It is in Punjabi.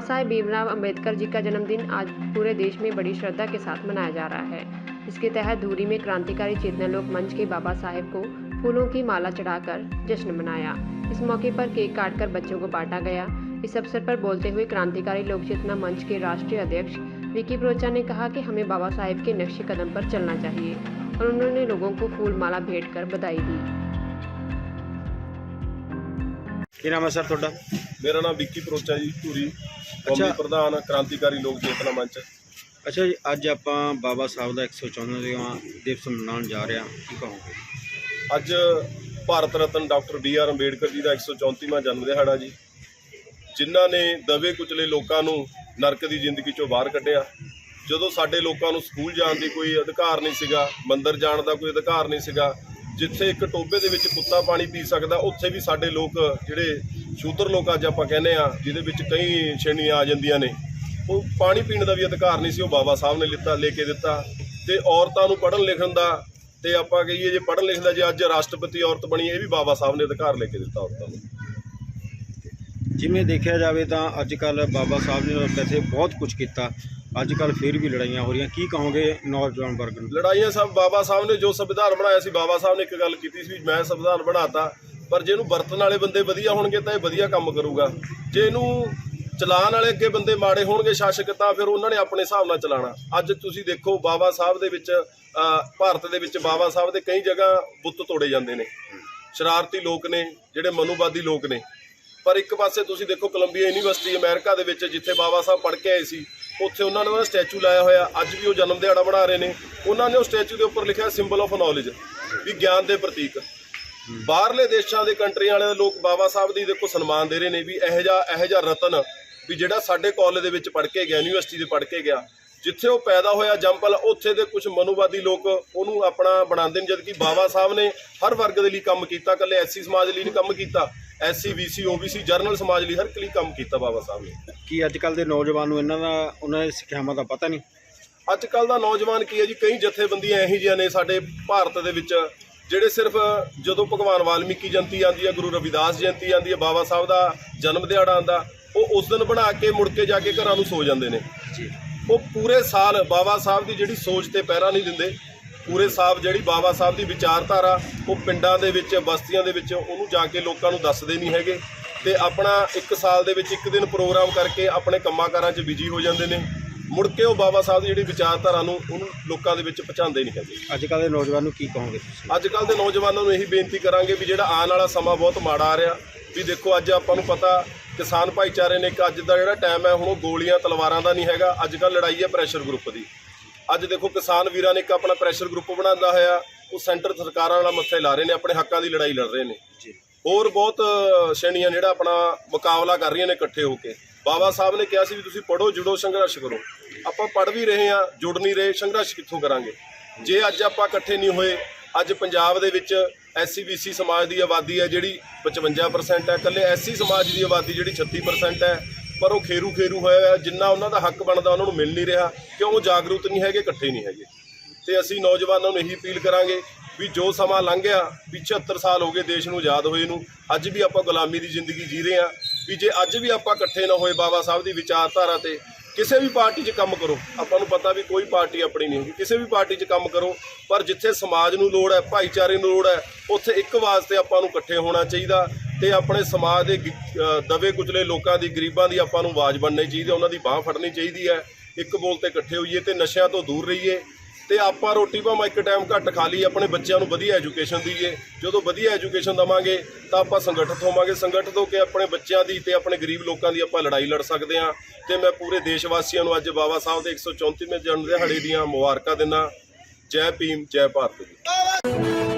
साहेब भीमराव अंबेडकर जी का जन्मदिन आज पूरे देश में बड़ी श्रद्धा के साथ मनाया जा रहा है। इसके तहत धूरी में क्रांतिकारी चेतना लोक मंच के बाबा साहेब को फूलों की माला चढ़ाकर जश्न मनाया। इस मौके पर केक काटकर बच्चों को बांटा गया। इस अवसर पर बोलते हुए क्रांतिकारी लोक चेतना मंच के राष्ट्रीय अध्यक्ष विकी प्रोचा ने कहा कि हमें बाबा साहेब के नक्शे कदम पर चलना चाहिए और उन्होंने लोगों को फूल माला भेंट कर बधाई दी। ਕੀ ਨਾਮ ਹੈ ਸਰ ਤੁਹਾਡਾ? ਮੇਰਾ ਨਾਮ ਵਿੱਕੀ ਪਰੋਚਾ ਜੀ ਧੂਰੀ। ਕੌਮੀ ਪ੍ਰਧਾਨ ਕ੍ਰਾਂਤੀਕਾਰੀ ਲੋਕ ਚੇਤਨਾ ਮੰਚ। ਅੱਛਾ ਜੀ ਅੱਜ ਆਪਾਂ ਬਾਬਾ ਸਾਹਿਬ ਦਾ 194ਵਾਂ ਦਿਵਸ ਮਨਾਉਣ ਜਾ ਰਹੇ ਹਾਂ। ਕੀ ਕਹੋਗੇ? ਅੱਜ Bharat Ratna doctor B R Ambedkar ji ਦਾ 134ਵਾਂ ਜਨਮ ਦਿਹਾੜਾ ਜੀ। ਜਿਨ੍ਹਾਂ ਨੇ ਦਵੇ ਕੁਚਲੇ ਲੋਕਾਂ ਨੂੰ ਨਰਕ ਦੀ ਜ਼ਿੰਦਗੀ ਚੋਂ ਬਾਹਰ ਕੱਢਿਆ। ਜਦੋਂ ਸਾਡੇ ਲੋਕਾਂ ਨੂੰ ਸਕੂਲ ਜਾਣ ਦੀ ਕੋਈ ਅਧਿਕਾਰ ਨਹੀਂ ਸੀਗਾ ਮੰਦਿਰ ਜਾਣ ਦਾ ਕੋਈ ਅਧਿਕਾਰ ਨਹੀਂ ਸੀਗਾ ਜਿੱਥੇ ਇੱਕ ਟੋਬੇ ਦੇ ਵਿੱਚ ਕੁੱਤਾ ਪਾਣੀ ਪੀ ਸਕਦਾ, ਉੱਥੇ ਵੀ ਸਾਡੇ ਲੋਕ, ਜਿਹੜੇ ਸ਼ੂਦਰ ਲੋਕ ਅੱਜ ਆਪਾਂ ਕਹਿੰਦੇ ਆ ਜਿਹਦੇ ਵਿੱਚ ਕਈ ਸ਼੍ਰੇਣੀਆਂ ਆ ਜਾਂਦੀਆਂ ਨੇ। ਉਹ ਪਾਣੀ ਪੀਣ ਦਾ ਵੀ ਅਧਿਕਾਰ ਨਹੀਂ ਸੀ, ਉਹ ਬਾਬਾ ਸਾਹਿਬ ਨੇ ਲਿੱਤਾ, ਲੈ ਕੇ ਦਿੱਤਾ। ਤੇ ਔਰਤਾਂ ਨੂੰ ਪੜ੍ਹਨ ਲਿਖਣ ਦਾ, ਤੇ ਆਪਾਂ ਕਹੀਏ ਜੇ ਪੜ੍ਹਨ ਲਿਖਣ ਦਾ ਜੇ ਅੱਜ ਰਾਸ਼ਟਰਪਤੀ ਔਰਤ ਬਣੀ, ਇਹ ਵੀ ਬਾਬਾ ਸਾਹਿਬ ਨੇ ਅਧਿਕਾਰ ਲੈ ਕੇ ਦਿੱਤਾ ਔਰਤਾਂ ਨੂੰ। ਜਿਵੇਂ ਦੇਖਿਆ ਜਾਵੇ ਤਾਂ ਅੱਜ ਕੱਲ ਬਾਬਾ ਸਾਹਿਬ ਨੇ ਵੈਸੇ ਬਹੁਤ ਕੁਝ ਕੀਤਾ। ਅੱਜ ਕੱਲ ਫਿਰ ਵੀ ਲੜਾਈਆਂ ਹੋ ਰਹੀਆਂ। ਕੀ ਕਹੋਗੇ ਨੌਜਵਾਨ ਵਰਗ ਨੂੰ? ਲੜਾਈਆਂ ਸਭ ਬਾਬਾ ਸਾਹਿਬ ਨੇ ਜੋ ਸੰਵਿਧਾਨ ਬਣਾਇਆ ਸੀ, ਬਾਬਾ ਸਾਹਿਬ ਨੇ ਇੱਕ ਗੱਲ ਕੀਤੀ ਸੀ, ਮੈਂ ਸੰਵਿਧਾਨ ਬਣਾਤਾ, ਪਰ ਜੇ ਇਹਨੂੰ ਵਰਤਣ ਵਾਲੇ ਬੰਦੇ ਵਧੀਆ ਹੋਣਗੇ ਤਾਂ ਇਹ ਵਧੀਆ ਕੰਮ ਕਰੂਗਾ। ਜੇ ਇਹਨੂੰ ਚਲਾਉਣ ਵਾਲੇ ਅੱਗੇ ਬੰਦੇ ਮਾੜੇ ਹੋਣਗੇ ਸ਼ਾਸਕ, ਤਾਂ ਫਿਰ ਉਹਨਾਂ ਨੇ ਆਪਣੇ ਹਿਸਾਬ ਨਾਲ ਚਲਾਉਣਾ। ਅੱਜ ਤੁਸੀਂ ਦੇਖੋ, ਬਾਬਾ ਸਾਹਿਬ ਦੇ ਵਿੱਚ ਭਾਰਤ ਦੇ ਵਿੱਚ ਬਾਬਾ ਸਾਹਿਬ ਦੇ ਕਈ ਜਗ੍ਹਾ ਬੁੱਤ ਤੋੜੇ ਜਾਂਦੇ ਨੇ। ਸ਼ਰਾਰਤੀ ਲੋਕ ਨੇ, ਜਿਹੜੇ ਮਨੂਵਾਦੀ ਲੋਕ ਨੇ। ਪਰ ਇੱਕ ਪਾਸੇ ਤੁਸੀਂ ਦੇਖੋ, ਕੋਲੰਬੀਆ ਯੂਨੀਵਰਸਿਟੀ ਅਮਰੀਕਾ ਦੇ ਵਿੱਚ, ਜਿੱਥੇ ਬਾਬਾ ਸਾਹਿਬ ਪੜ੍ਹ ਕੇ ਆਏ ਸੀ ਉੱਥੇ ਉਹਨਾਂ ਨੇ ਉਹਦਾ ਸਟੈਚੂ ਲਾਇਆ ਹੋਇਆ, ਅੱਜ ਵੀ ਉਹ ਜਨਮ ਦਿਹਾੜਾ ਬਣਾ ਰਹੇ ਨੇ। ਉਹਨਾਂ ਨੇ ਉਹ ਸਟੈਚੂ ਦੇ ਉੱਪਰ ਲਿਖਿਆ ਸਿੰਬਲ ਆਫ ਨੌਲੇਜ ਵੀ ਗਿਆਨ ਦੇ ਪ੍ਰਤੀਕ। ਬਾਹਰਲੇ ਦੇਸ਼ਾਂ ਦੇ ਕੰਟਰੀਆਂ ਵਾਲੇ ਲੋਕ ਬਾਬਾ ਸਾਹਿਬ ਦੀ ਦੇਖੋ ਸਨਮਾਨ ਦੇ ਰਹੇ ਨੇ ਵੀ ਇਹੋ ਜਿਹਾ ਇਹੋ ਜਿਹਾ ਰਤਨ ਵੀ ਜਿਹੜਾ ਸਾਡੇ ਕਾਲਜ ਦੇ ਵਿੱਚ ਪੜ੍ਹ ਕੇ ਗਿਆ ਯੂਨੀਵਰਸਿਟੀ ਦੇ ਪੜ੍ਹ ਕੇ ਗਿਆ। ਜਿੱਥੇ ਉਹ ਪੈਦਾ ਹੋਇਆ ਜੰਪਲ ਉੱਥੇ ਦੇ ਕੁਝ ਮਨੋਵਾਦੀ ਲੋਕ ਉਹਨੂੰ ਆਪਣਾ ਬਣਾਉਂਦੇ ਨੇ, ਜਦਕਿ ਬਾਬਾ ਸਾਹਿਬ ਨੇ ਹਰ ਵਰਗ ਦੇ ਲਈ ਕੰਮ ਕੀਤਾ, ਇਕੱਲੇ ਐਸਸੀ ਸਮਾਜ ਲਈ ਨਹੀਂ ਕੰਮ ਕੀਤਾ। ਐਸਸੀ ਬੀਸੀ ਓਬੀਸੀ ਜਰਨਲ ਸਮਾਜ ਲਈ ਹਰ ਇੱਕ ਲਈ ਕੰਮ ਕੀਤਾ ਬਾਬਾ ਸਾਹਿਬ ਨੇ। ਕੀ ਅੱਜ ਕੱਲ ਦੇ ਨੌਜਵਾਨ ਨੂੰ ਇਹਨਾਂ ਦਾ ਉਹਨਾਂ ਦੀ ਸਿੱਖਿਆਵਾਂ ਦਾ ਪਤਾ ਨਹੀਂ? ਅੱਜ ਕੱਲ ਦਾ ਨੌਜਵਾਨ ਕੀ ਹੈ ਜੀ? ਕਈ ਜਥੇਬੰਦੀਆਂ ਇਹੋ ਜਿਹੀਆਂ ਨੇ ਸਾਡੇ ਭਾਰਤ ਦੇ ਵਿੱਚ ਜਿਹੜੇ ਸਿਰਫ ਜਦੋਂ ਭਗਵਾਨ ਵਾਲਮੀਕੀ ਜਯੰਤੀ ਆਉਂਦੀ ਹੈ ਗੁਰੂ ਰਵਿਦਾਸ ਜਯੰਤੀ ਆਉਂਦੀ ਹੈ ਬਾਬਾ ਸਾਹਿਬ ਦਾ ਜਨਮ ਦਿਹਾੜਾ ਆਉਂਦਾ ਉਹ ਉਸ ਦਿਨ ਬਣਾ ਕੇ ਮੁੜ ਕੇ ਜਾ ਕੇ ਘਰਾਂ ਨੂੰ ਸੋ ਜਾਂਦੇ ਨੇ। ਜੀ। ਉਹ ਪੂਰੇ ਸਾਲ ਬਾਬਾ ਸਾਹਿਬ ਦੀ ਜਿਹੜੀ ਸੋਚ ਤੇ ਪਹਿਰਾ ਨਹੀਂ ਦਿੰਦੇ ਪੂਰੇ ਸਾਲ ਜਿਹੜੀ ਬਾਬਾ ਸਾਹਿਬ ਦੀ ਵਿਚਾਰਧਾਰਾ ਉਹ ਪਿੰਡਾਂ ਦੇ ਵਿੱਚ ਬਸਤੀਆਂ ਦੇ ਵਿੱਚ ਉਹਨੂੰ ਜਾ ਕੇ ਲੋਕਾਂ ਨੂੰ ਦੱਸਦੇ ਨਹੀਂ ਹੈਗੇ। ਤੇ ਆਪਣਾ ਇੱਕ ਸਾਲ ਦੇ ਵਿੱਚ ਇੱਕ ਦਿਨ ਪ੍ਰੋਗਰਾਮ ਕਰਕੇ ਆਪਣੇ ਕੰਮਾਂ-ਕਾਰਾਂ 'ਚ ਬਿਜ਼ੀ ਹੋ ਜਾਂਦੇ ਨੇ। ਮੁੜ ਕੇ ਉਹ ਬਾਬਾ ਸਾਹਿਬ ਦੀ ਜਿਹੜੀ ਵਿਚਾਰਧਾਰਾ ਨੂੰ ਉਹਨੂੰ ਲੋਕਾਂ ਦੇ ਵਿੱਚ ਪਹੁੰਚਾਉਂਦੇ ਨਹੀਂ ਹੈਗੇ। ਅੱਜ ਕੱਲ ਦੇ ਨੌਜਵਾਨ ਨੂੰ ਕੀ ਕਹੋਗੇ ਤੁਸੀਂ? ਅੱਜ ਕੱਲ ਦੇ ਨੌਜਵਾਨਾਂ ਨੂੰ ਇਹੀ ਬੇਨਤੀ ਕਰਾਂਗੇ ਵੀ ਜਿਹੜਾ ਆਉਣ ਵਾਲਾ ਸਮਾਂ ਬਹੁਤ ਮਾੜਾ ਆ ਰਿਹਾ। ਵੀ ਦੇਖੋ ਅੱਜ ਆਪਾਂ ਨੂੰ ਪਤਾ ਕਿਸਾਨ ਭਾਈਚਾਰੇ ਨੇ ਕਿ ਅੱਜ ਦਾ ਜਿਹੜਾ ਟਾਈਮ ਹੈ ਹੁਣ ਉਹ ਗੋਲੀਆਂ ਤਲਵਾਰਾਂ ਦਾ ਨਹੀਂ ਹੈਗਾ। ਅੱਜ ਕੱਲ ਲੜਾਈ ਹੈ ਪ੍ਰੈਸ਼ਰ ਗਰੁੱਪ ਦੀ। ਅੱਜ ਦੇਖੋ ਕਿਸਾਨ ਵੀਰਾਂ ਨੇ ਇੱਕ ਆਪਣਾ ਪ੍ਰੈਸ਼ਰ ਗਰੁੱਪ ਬਣਾਉਂਦਾ ਹੋਇਆ। ਉਹ ਸੈਂਟਰ ਸਰਕਾਰਾਂ ਨਾਲ ਮੱਥੇ ਲਾ ਰਹੇ ਨੇ ਆਪਣੇ ਹੱਕਾਂ ਦੀ ਲੜਾਈ ਲੜ ਰਹੇ ਨੇ। ਹੋਰ ਬਹੁਤ ਸ਼੍ਰੇਣੀਆਂ ਜਿਹੜਾ ਆਪਣਾ ਮੁਕਾਬਲਾ ਕਰ ਰਹੀਆਂ ਨੇ ਇਕੱਠੇ ਹੋ ਕੇ। ਬਾਬਾ ਸਾਹਿਬ ਨੇ ਕਿਹਾ ਸੀ ਵੀ ਤੁਸੀਂ ਪੜੋ ਜੁੜੋ ਸੰਘਰਸ਼ ਕਰੋ। ਆਪਾਂ ਪੜ ਵੀ ਰਹੇ ਆ ਜੁੜ ਨਹੀਂ ਰਹੇ ਸੰਘਰਸ਼ ਕਿੱਥੋਂ ਕਰਾਂਗੇ? ਜੇ ਅੱਜ ਆਪਾਂ ਇਕੱਠੇ ਨਹੀਂ ਹੋਏ ਅੱਜ ਪੰਜਾਬ ਦੇ ਵਿੱਚ ਐਸਸੀ ਬੀਸੀ ਸਮਾਜ ਦੀ ਆਬਾਦੀ ਹੈ ਜਿਹੜੀ 55% ਹੈ ਇਕੱਲੇ ਐਸਸੀ ਸਮਾਜ ਦੀ ਆਬਾਦੀ ਜਿਹੜੀ 36% ਹੈ। ਪਰ ਉਹ ਖੇਰੂ ਖੇਰੂ ਹੋਇਆ ਹੋਇਆ, ਜਿੰਨਾ ਉਹਨਾਂ ਦਾ ਹੱਕ ਬਣਦਾ ਉਹਨਾਂ ਨੂੰ ਮਿਲ ਨਹੀਂ ਰਿਹਾ, ਕਿਉਂ ਉਹ ਜਾਗਰੂਕ ਨਹੀਂ ਹੈਗੇ, ਇਕੱਠੇ ਨਹੀਂ ਹੈਗੇ। ਤੇ ਅਸੀਂ ਨੌਜਵਾਨਾਂ ਨੂੰ ਇਹੀ ਅਪੀਲ ਕਰਾਂਗੇ ਵੀ ਜੋ ਸਮਾਂ ਲੰਘ ਗਿਆ ਵੀ 76 ਸਾਲ ਹੋ ਗਏ ਦੇਸ਼ ਨੂੰ ਆਜ਼ਾਦ ਹੋਏ ਨੂੰ, ਅੱਜ ਵੀ ਆਪਾਂ ਗੁਲਾਮੀ ਦੀ ਜ਼ਿੰਦਗੀ ਜੀ ਰਹੇ ਹਾਂ, ਵੀ ਜੇ ਅੱਜ ਵੀ ਆਪਾਂ ਇਕੱਠੇ ਨਾ ਹੋਏ ਬਾਬਾ ਸਾਹਿਬ ਦੀ ਵਿਚਾਰਧਾਰਾ ਤੇ, ਕਿਸੇ ਵੀ ਪਾਰਟੀ 'ਚ ਕੰਮ ਕਰੋ। ਆਪਾਂ ਨੂੰ ਪਤਾ ਵੀ ਕੋਈ ਪਾਰਟੀ ਆਪਣੀ ਨਹੀਂ ਹੁੰਦੀ ਕਿਸੇ ਵੀ ਪਾਰਟੀ 'ਚ ਕੰਮ ਕਰੋ, ਪਰ ਜਿੱਥੇ ਸਮਾਜ ਨੂੰ ਲੋੜ ਹੈ, ਭਾਈਚਾਰੇ ਨੂੰ ਲੋੜ ਹੈ, ਉੱਥੇ ਇੱਕ ਵਾਸਤੇ ਆਪਾਂ ਨੂੰ ਇਕੱਠੇ ਹੋਣਾ ਚਾਹੀਦਾ। ਤੇ ਆਪਣੇ ਸਮਾਜ ਦੇ ਦਵੇ ਕੁਚਲੇ ਲੋਕਾਂ ਦੀ, ਗਰੀਬਾਂ ਦੀ ਆਪਾਂ ਨੂੰ ਆਵਾਜ਼ ਬਣਨੀ ਚਾਹੀਦੀ ਹੈ, ਉਹਨਾਂ ਦੀ ਬਾਹ ਫੜਨੀ ਚਾਹੀਦੀ ਹੈ। ਇੱਕ ਬੋਲ ਤੇ ਇਕੱਠੇ ਹੋਈਏ ਤੇ ਨਸ਼ਿਆਂ ਤੋਂ ਦੂਰ ਰਹੀਏ। ਤੇ ਆਪਾਂ ਰੋਟੀ ਭਾਵੇਂ ਇੱਕ ਟਾਈਮ ਘੱਟ ਖਾ ਲਈ ਆਪਣੇ ਬੱਚਿਆਂ ਨੂੰ ਵਧੀਆ ਐਜੂਕੇਸ਼ਨ ਦਈਏ। ਜਦੋਂ ਵਧੀਆ ਐਜੂਕੇਸ਼ਨ ਦਵਾਂਗੇ, ਤਾਂ ਆਪਾਂ ਸੰਗਠਿਤ ਹੋਵਾਂਗੇ। ਸੰਗਠਿਤ ਹੋ ਕੇ ਆਪਣੇ ਬੱਚਿਆਂ ਦੀ ਤੇ ਆਪਣੇ ਗਰੀਬ ਲੋਕਾਂ ਦੀ ਆਪਾਂ ਲੜਾਈ ਲੜ ਸਕਦੇ ਹਾਂ। ਤੇ ਮੈਂ ਪੂਰੇ ਦੇਸ਼ ਵਾਸੀਆਂ ਨੂੰ ਅੱਜ ਬਾਬਾ ਸਾਹਿਬ ਦੇ 134ਵੇਂ ਜਨਮ ਦਿਹਾੜੇ ਦੀਆਂ ਮੁਬਾਰਕਾਂ ਦਿੰਦਾ। ਜੈ ਭੀਮ, ਜੈ ਭਾਰਤ ਜੀ।